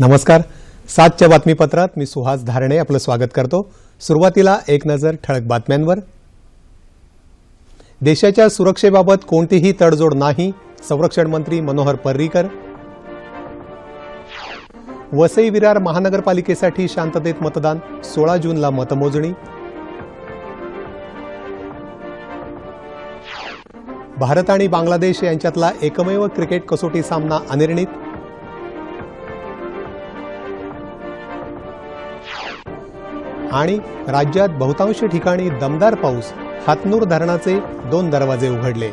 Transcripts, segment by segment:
नमस्कार. सातच्या बातमीपत्रात मी सुहास धारणे आपलं स्वागत करतो. सुरुवातीला एक नजर ठळक बातम्यांवर. देशाच्या सुरक्षेबाबत कोणतीही तडजोड नाही संरक्षण मंत्री मनोहर पर्रीकर. वसई विरार महानगरपालिकेसाठी शांततेत मतदान सोळा जूनला मतमोजणी. भारत आणि बांगलादेश यांच्यातला एकमेव क्रिकेट कसोटी सामना अनिर्णित. आणि राज्यात बहुतांश ठिकाणी दमदार पाऊस हातनूर धरणाचे दोन दरवाजे उघडले.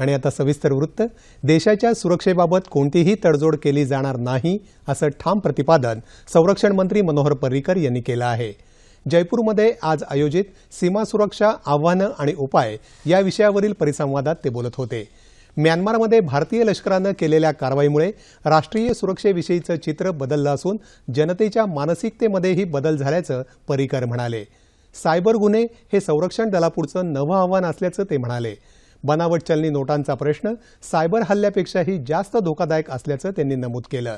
आणि आता सविस्तर वृत्त. देशाच्या सुरक्षेबाबत कोणतीही तडजोड केली जाणार नाही असं ठाम प्रतिपादन संरक्षण मंत्री मनोहर पर्रीकर यांनी केलं आहे. जयपूरमध्ये आज आयोजित सीमा सुरक्षा आव्हानं आणि उपाय या विषयावरील परिसंवादात ते बोलत होते. म्यानमारमध्ये भारतीय लष्करानं केलेल्या कारवाईमुळे राष्ट्रीय सुरक्षेविषयीचं चित्र बदललं असून जनतेच्या मानसिकतेमध्येही बदल झाल्याचं पर्रिकर म्हणाले. सायबर गुन्हे हे संरक्षण दलापुढचं नवं आव्हान असल्याचं ते म्हणाले. बनावट चलनी नोटांचा प्रश्न सायबर हल्ल्यापेक्षाही जास्त धोकादायक असल्याचं त्यांनी नमूद केलं.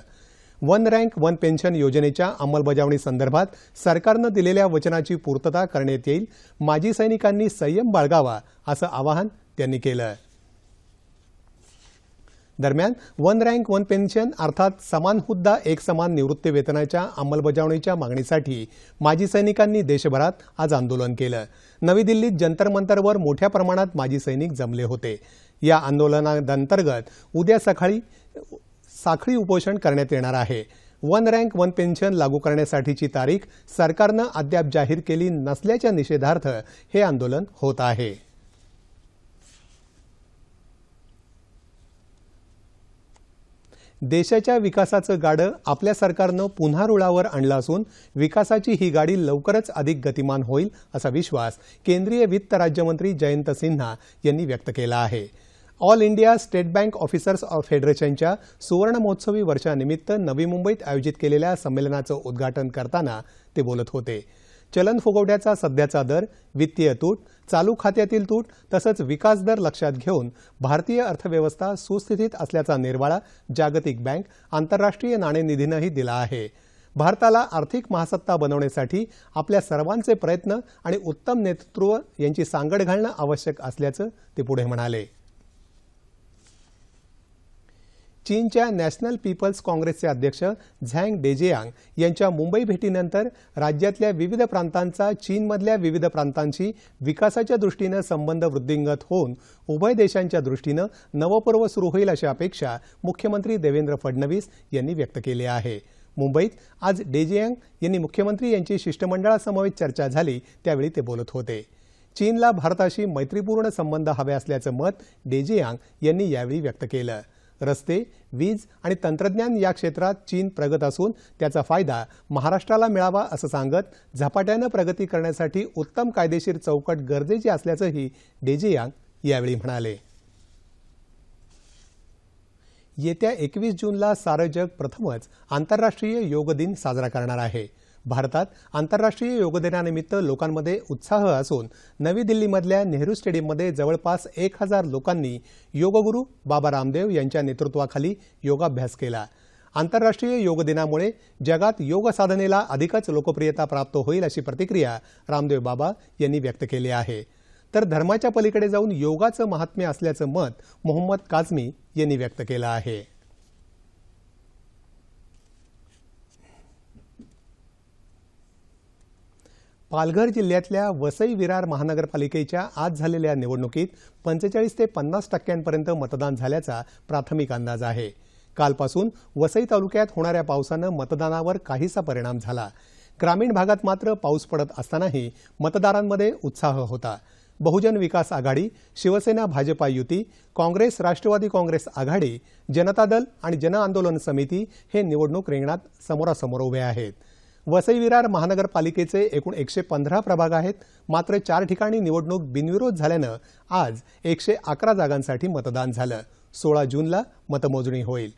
वन रँक वन पेन्शन योजनेच्या अंमलबजावणीसंदर्भात सरकारनं दिलेल्या वचनाची पूर्तता करण्यात येईल. माजी सैनिकांनी संयम बाळगावा असं आवाहन त्यांनी केलं. दरम्यान वन रँक वन पेन्शन अर्थात समान हुद्दा एक समान निवृत्ती वेतनाच्या अंमलबजावणीच्या मागणीसाठी माजी सैनिकांनी देशभरात आज आंदोलन केलं. नवी दिल्लीत जंतर मंतरवर मोठ्या प्रमाणात माजी सैनिक जमले होते. या आंदोलनांतर्गत उद्या सकाळी साखळी उपोषण करण्यात येणार आहे. वन रँक वन पेन्शन लागू करण्यासाठीची तारीख सरकारनं अद्याप जाहीर केली नसल्याच्या निषेधार्थ हे आंदोलन होत आहे. देशाच्या विकासाचं गाडं आपल्या सरकारनं पुन्हा रुळावर आणलं असून विकासाची ही गाडी लवकरच अधिक गतिमान होईल असा विश्वास केंद्रीय वित्त राज्यमंत्री जयंत सिन्हा यांनी व्यक्त केला आहे. All India State Bank officers of फेडरेशनच्या सुवर्ण महोत्सवी वर्षानिमित्त नवी मुंबईत आयोजित केलेल्या संमेलनाचं उद्घाटन करताना ते बोलत होते. चलन फुगवट्याचा सध्याचा दर वित्तीय तूट चालू खात्यातील तूट तसंच विकास दर लक्षात घेऊन भारतीय अर्थव्यवस्था सुस्थितीत असल्याचा निर्वाळा जागतिक बँक आंतरराष्ट्रीय नाणेनिधीनंही दिला आहे. भारताला आर्थिक महासत्ता बनवण्यासाठी आपल्या सर्वांचे प्रयत्न आणि उत्तम नेतृत्व यांची सांगड घालणं आवश्यक असल्याचं ते पुढे म्हणाले. चीनच्या नॅशनल पीपल्स काँग्रेसचे अध्यक्ष झँग डेजेयांग यांच्या मुंबई भेटीनंतर राज्यातल्या विविध प्रांतांचा चीनमधल्या विविध प्रांतांशी विकासाच्या दृष्टीनं संबंध वृद्धिंगत होऊन उभय देशांच्या दृष्टीनं नवपर्व सुरू होईल अशी अपेक्षा मुख्यमंत्री देवेंद्र फडणवीस यांनी व्यक्त केली आहे. मुंबईत आज डेजेयांग यांनी मुख्यमंत्री यांची शिष्टमंडळासमवेत चर्चा झाली त्यावेळी ते बोलत होते. चीनला भारताशी मैत्रीपूर्ण संबंध हवे असल्याचं मत डेजेयांग यांनी यावेळी व्यक्त केलं. रस्ते वीज आणि तंत्रज्ञान या क्षेत्रात चीन प्रगत असून त्याचा फायदा महाराष्ट्राला मिळावा असं सांगत झपाट्यानं प्रगती करण्यासाठी उत्तम कायदेशीर चौकट गरजेची असल्याचंही डेजियांग यावेळी म्हणाले. येत्या एकवीस जूनला सारं जग प्रथमच आंतरराष्ट्रीय योग दिन साजरा करणार आहे. भारतात आंतरराष्ट्रीय योगदिनानिमित्त लोकांमध्ये उत्साह असून नवी दिल्लीमधल्या नेहरू स्टेडियममध्ये जवळपास एक हजार लोकांनी योगगुरू बाबा रामदेव यांच्या नेतृत्वाखाली योगाभ्यास केला. आंतरराष्ट्रीय योग दिनामुळे जगात योग साधनेला अधिकच लोकप्रियता प्राप्त होईल अशी प्रतिक्रिया रामदेव बाबा यांनी व्यक्त केली आहे. तर धर्माच्या पलीकडे जाऊन योगाचं महात्म्य असल्याचं मत मोहम्मद काझमी यांनी व्यक्त केलं आहे. पालघर जिल्ह्यातल्या वसई विरार महानगरपालिकेच्या आज झालेल्या निवडणुकीत पंचेचाळीस ते पन्नास टक्क्यांपर्यंत मतदान झाल्याचा प्राथमिक अंदाज आहे. कालपासून वसई तालुक्यात होणाऱ्या पावसानं मतदानावर काहीसा परिणाम झाला. ग्रामीण भागात मात्र पाऊस पडत असतानाही मतदारांमध्ये उत्साह होता. बहुजन विकास आघाडी शिवसेना भाजपा युती काँग्रेस राष्ट्रवादी काँग्रेस आघाडी जनता दल आणि जन आंदोलन समिती हे निवडणूक रिंगणात समोरासमोर उभे आहेत. वसई विरार महानगरपालिकेचे एकूण एकशे पंधरा प्रभाग आहेत. मात्र चार ठिकाणी निवडणूक बिनविरोध झाल्यानं आज एकशे अकरा जागांसाठी मतदान झालं. सोळा जूनला मतमोजणी होईल.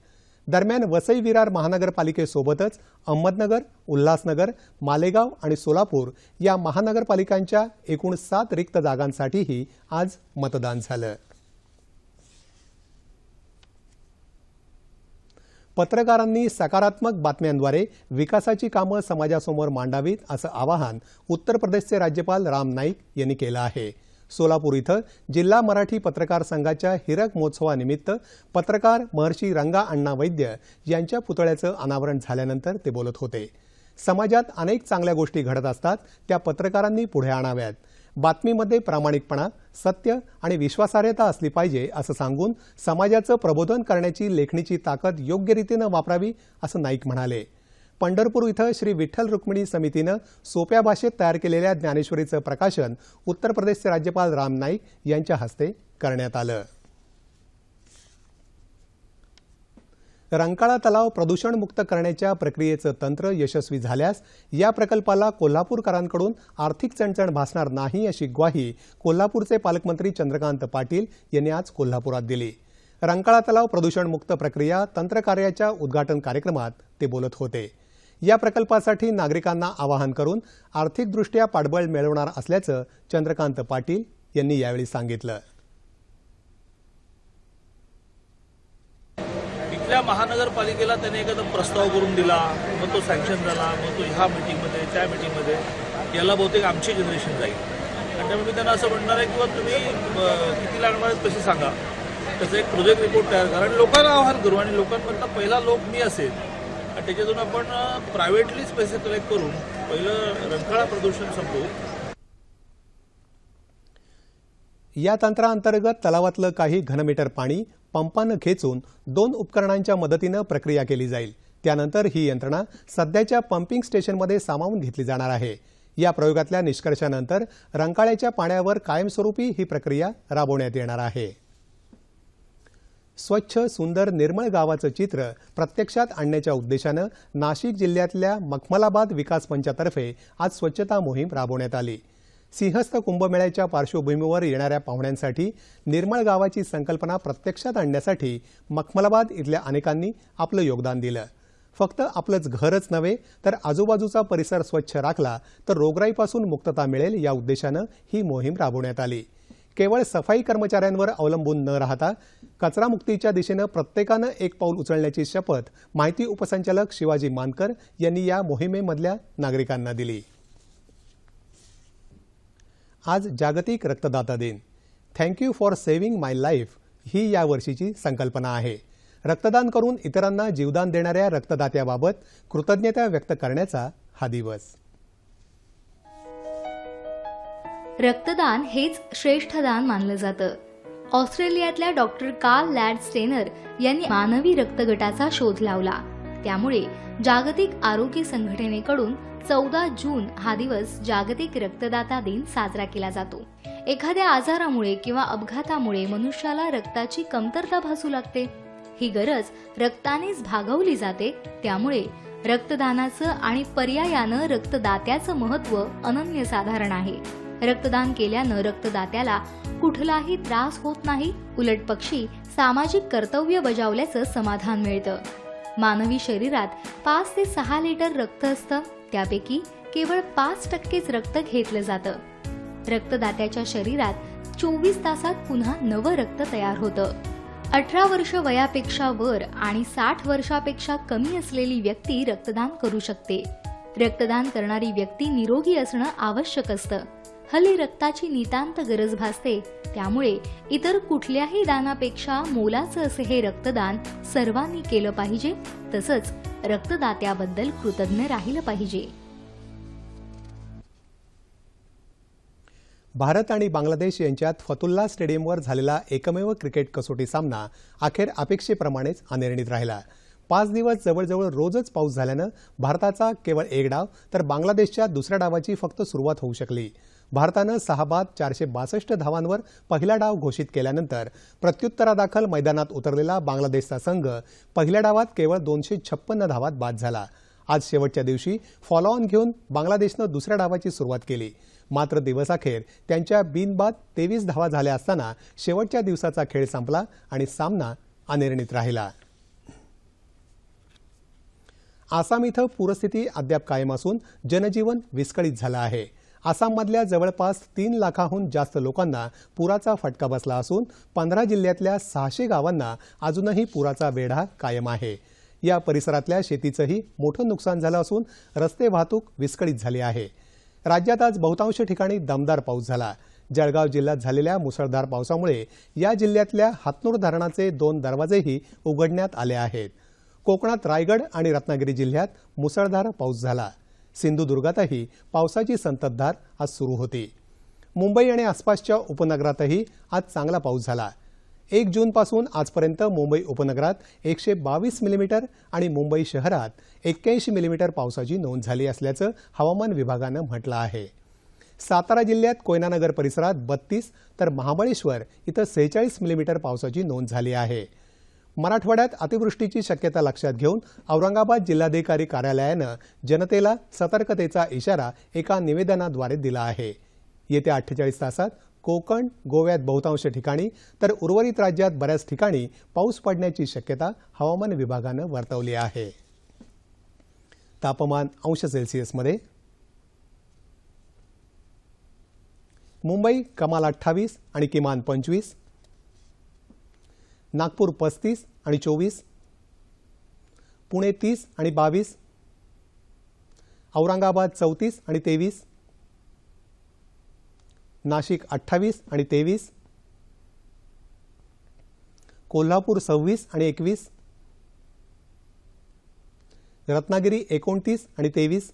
दरम्यान वसई विरार महानगरपालिकेसोबतच अहमदनगर उल्हासनगर मालेगाव आणि सोलापूर या महानगरपालिकांच्या एकूण सात रिक्त जागांसाठीही आज मतदान झालं. पत्रकारांनी सकारात्मक बातम्यांद्वारे विकासाची कामं समाजासमोर मांडावीत असं आवाहन उत्तर प्रदेशचे राज्यपाल राम नाईक यांनी केलं आहे. सोलापूर इथं जिल्हा मराठी पत्रकार संघाच्या हिरक महोत्सवानिमित्त पत्रकार महर्षी रंगा अण्णा वैद्य यांच्या पुतळ्याचं अनावरण झाल्यानंतर ते बोलत होते. समाजात अनेक चांगल्या गोष्टी घडत असतात त्या पत्रकारांनी पुढे आणाव्यात. बातमीमध्ये प्रामाणिकपणा सत्य आणि विश्वासार्हता असली पाहिजे असं सांगून समाजाचं प्रबोधन करण्याची लेखणीची ताकद योग्य रीतीनं वापरावी असं नाईक म्हणाले. पंढरपूर इथं श्री विठ्ठल रुक्मिणी समितीनं सोप्या भाषेत तयार केलेल्या ज्ञानेश्वरीचं प्रकाशन उत्तर प्रदेशचे राज्यपाल राम नाईक यांच्या हस्ते करण्यात आलं. रंकाळा तलाव प्रदूषणमुक्त करण्याच्या प्रक्रियेचं तंत्र यशस्वी झाल्यास या प्रकल्पाला कोल्हापूरकरांकडून आर्थिक चणचण भासणार नाही अशी ग्वाही कोल्हापूरचे पालकमंत्री चंद्रकांत पाटील यांनी आज कोल्हापुरात दिली. रंकाळा तलाव प्रदूषणमुक्त प्रक्रिया तंत्रकार्याच्या उद्घाटन कार्यक्रमात ते बोलत होते. या प्रकल्पासाठी नागरिकांना आवाहन करून आर्थिकदृष्ट्या पाठबळ मिळवणार असल्याचं चंद्रकांत पाटील यांनी यावेळी सांगितलं. इथल्या महानगरपालिकेला त्याने एखादा प्रस्ताव करून दिला. मग तो सँक्शन झाला मग तो ह्या मिटिंगमध्ये त्या मिटिंगमध्ये याला बहुतेक आमची जनरेशन जाईल. आणि त्यामुळे मी त्यांना असं म्हणणार आहे किंवा तुम्ही किती लागणार आहेत पैसे सांगा. त्याचा एक प्रोजेक्ट रिपोर्ट तयार करा. आणि लोकांना आव्हान करू. आणि लोकांमधला पहिला लोक मी असेल आणि त्याच्यातून आपण प्रायव्हेटलीच पैसे कलेक्ट करून पहिलं रंकाळा प्रदूषण संपवू. या तंत्राअंतर्गत तलावातलं काही घनमीटर पाणी पंपानं खेचून दोन उपकरणांच्या मदतीनं प्रक्रिया केली जाईल. त्यानंतर ही यंत्रणा सध्याच्या पंपिंग स्टेशनमध्ये सामावून घेतली जाणार आहे. या प्रयोगातल्या निष्कर्षानंतर रंकाळ्याच्या पाण्यावर कायमस्वरूपी ही प्रक्रिया राबवण्यात येणार आहे. स्वच्छ सुंदर निर्मळ गावाचं चित्र प्रत्यक्षात आणण्याच्या उद्देशानं नाशिक जिल्ह्यातल्या मखमलाबाद विकास मंचातर्फे आज स्वच्छता मोहीम राबवण्यात आली. सिंहस्थ कुंभमेळ्याच्या पार्श्वभूमीवर येणाऱ्या पाहुण्यांसाठी निर्मळ गावाची संकल्पना प्रत्यक्षात आणण्यासाठी मखमलाबाद इथल्या अनेकांनी आपलं योगदान दिलं. फक्त आपलंच घरच नव्हे तर आजूबाजूचा परिसर स्वच्छ राखला तर रोगराईपासून मुक्तता मिळेल या उद्देशानं ही मोहीम राबवण्यात आली. केवळ सफाई कर्मचाऱ्यांवर अवलंबून न राहता कचरामुक्तीच्या दिशेनं प्रत्येकानं एक पाऊल उचलण्याची शपथ माहिती उपसंचालक शिवाजी मानकर यांनी या मोहिमेमधल्या नागरिकांना दिली. आज जागतिक रक्तदाता दिन. Thank you for saving my life ही यावर्षीची संकल्पना आहे. रक्तदान करून इतरांना जीवदान देणाऱ्या रक्तदात्याबाबत कृतज्ञता व्यक्त करण्याचा हा दिवस. रक्तदान हेच श्रेष्ठ दान मानलं जातं. ऑस्ट्रेलियातल्या डॉक्टर कार्ल लॅड स्टेनर यांनी मानवी रक्तगटाचा शोध लावला. त्यामुळे जागतिक आरोग्य संघटनेकडून चौदा जून हा दिवस जागतिक रक्तदाता दिन साजरा केला जातो. एखाद्या आजारामुळे किंवा अपघातामुळे मनुष्याला रक्ताची कमतरता भासू लागते. ही गरज रक्तानेच भागवली जाते त्यामुळे रक्तदानाचं आणि पर्यायानं रक्तदात्याचं महत्त्व अनन्यसाधारण आहे. रक्तदान केल्यानं रक्तदात्याला कुठलाही त्रास होत नाही उलट पक्षी सामाजिक कर्तव्य बजावल्याचं समाधान मिळतं. मानवी शरीरात पाच ते सहा लिटर रक्त असतं. त्यापैकी केवळ पाच टक्केच रक्त घेतलं जातं. रक्तदात्याच्या शरीरात चोवीस तासात पुन्हा नवं रक्त तयार होतं. अठरा वर्ष वयापेक्षा वर आणि साठ वर्षापेक्षा कमी असलेली व्यक्ती रक्तदान करू शकते. रक्तदान करणारी व्यक्ती निरोगी असणं आवश्यक असतं. हल्ली रक्ताची नितांत गरज भासते. त्यामुळे इतर कुठल्याही दानापेक्षा मोलाचं असे हे रक्तदान सर्वांनी केलं पाहिजे. तसंच रक्तदात्याबद्दल कृतज्ञ राहिलं पाहिजे. भारत आणि बांगलादेश यांच्यात फतुल्ला स्टेडियमवर झालेला एकमेव क्रिकेट कसोटी सामना अखेर अपेक्षेप्रमाणेच अनिर्णित राहिला. पाच दिवस जवळजवळ रोजच पाऊस झाल्यानं भारताचा केवळ एक डाव तर बांगलादेशच्या दुसऱ्या डावाची फक्त सुरुवात होऊ शकली. भारतानं सहा बाद चारशे बासष्ट धावांवर पहिला डाव घोषित केल्यानंतर प्रत्युत्तरादाखल मैदानात उतरलेला बांगलादेशचा संघ पहिल्या डावात केवळ दोनशे छप्पन्न धावात बाद झाला. आज शेवटच्या दिवशी फॉलो ऑन घेऊन बांगलादेशनं दुसऱ्या डावाची सुरुवात केली. मात्र दिवसाखेर त्यांच्या बिनबाद तेवीस धावा झाल्या असताना शेवटच्या दिवसाचा खेळ संपला आणि सामना अनिर्णित राहिला. आसाम इथं पूरस्थिती अद्याप कायम असून जनजीवन विस्कळीत झालं आहे. आसाममधल्या जवळपास तीन लाखाहून जास्त लोकांना पुराचा फटका बसला असून पंधरा जिल्ह्यातल्या सहाशे गावांना अजूनही पुराचा वेढा कायम आहे. या परिसरातल्या शेतीचंही मोठं नुकसान झालं असून रस्ते वाहतूक विस्कळीत झाली आहे. राज्यात आज बहुतांश ठिकाणी दमदार पाऊस झाला. जळगाव जिल्ह्यात झालेल्या मुसळधार पावसामुळे या जिल्ह्यातल्या हातनूर धरणाचे दोन दरवाजेही उघडण्यात आले आहेत. कोकणात रायगड आणि रत्नागिरी जिल्ह्यात मुसळधार पाऊस झाला. सिंधुदुर्गातही पावसाची संततधार आज सुरू होती. मुंबई आणि आसपासच्या उपनगरातही आज चांगला पाऊस झाला. एक जूनपासून आजपर्यंत मुंबई उपनगरात एकशे बावीस मिलीमीटर आणि मुंबई शहरात एक्क्याऐंशी मिलीमीटर पावसाची नोंद झाली असल्याचं हवामान विभागानं म्हटलं आहे. सातारा जिल्ह्यात कोयनानगर परिसरात बत्तीस तर महाबळेश्वर इथं सेहेचाळीस मिलीमीटर पावसाची नोंद झाली आहे. मराठवाड्यात अतिवृष्टीची शक्यता लक्षात घेऊन औरंगाबाद जिल्हाधिकारी कार्यालयानं जनतेला सतर्कतेचा इशारा एका निवेदनाद्वारे दिला आहे. येत्या अठ्ठेचाळीस तासात कोकण गोव्यात बहुतांश ठिकाणी तर उर्वरित राज्यात बऱ्याच ठिकाणी पाऊस पडण्याची शक्यता हवामान विभागानं वर्तवली आहे. तापमान अंश सेल्सिअसमध्ये मुंबई कमाल अठ्ठावीस आणि किमान पंचवीस नागपूर पस्तीस आणि चोवीस पुणे तीस आणि बावीस औरंगाबाद चौतीस आणि तेवीस नाशिक अठ्ठावीस आणि तेवीस कोल्हापूर सव्वीस आणि एकवीस रत्नागिरी एकोणतीस आणि तेवीस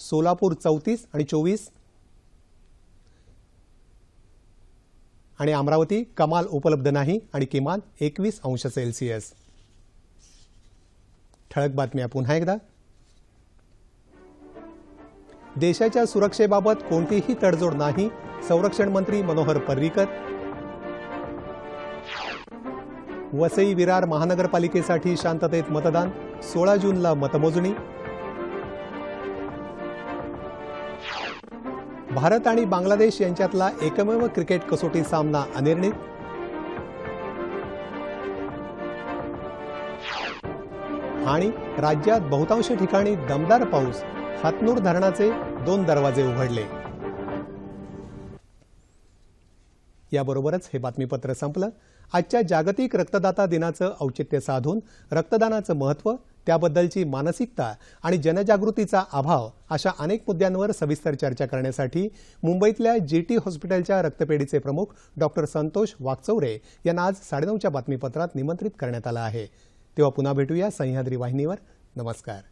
सोलापूर चौतीस आणि चोवीस आणि अमरावती कमाल उपलब्ध नाही आणि किमान एकवीस अंश सेल्सिअस. ठळक बातम्या पुन्हा एकदा. देशाच्या सुरक्षेबाबत कोणतीही तडजोड नाही संरक्षण मंत्री मनोहर पर्रीकर. वसई विरार महानगरपालिकेसाठी शांततेत मतदान सोळा जूनला मतमोजणी. भारत आणि बांगलादेश यांच्यातला एकमेव क्रिकेट कसोटी सामना अनिर्णित. आणि राज्यात बहुतांश ठिकाणी दमदार पाऊस हातनूर धरणाचे दोन दरवाजे उघडले. याबरोबरच हे बातमीपत्र संपलं. आजच्या जागतिक रक्तदाता दिनाचं औचित्य साधून रक्तदानाचं महत्त्व त्याबद्दलची मानसिकता आणि जनजागृतीचा अभाव अशा अनेक मुद्द्यांवर सविस्तर चर्चा करण्यासाठी मुंबईतल्या जीटी हॉस्पिटलच्या रक्तपेढीचे प्रमुख डॉक्टर संतोष वाकचौरे यांना आज साडेनऊच्या बातमीपत्रात निमंत्रित करण्यात आलं आहे. तेव्हा पुन्हा भेटूया सह्याद्री वाहिनीवर. नमस्कार.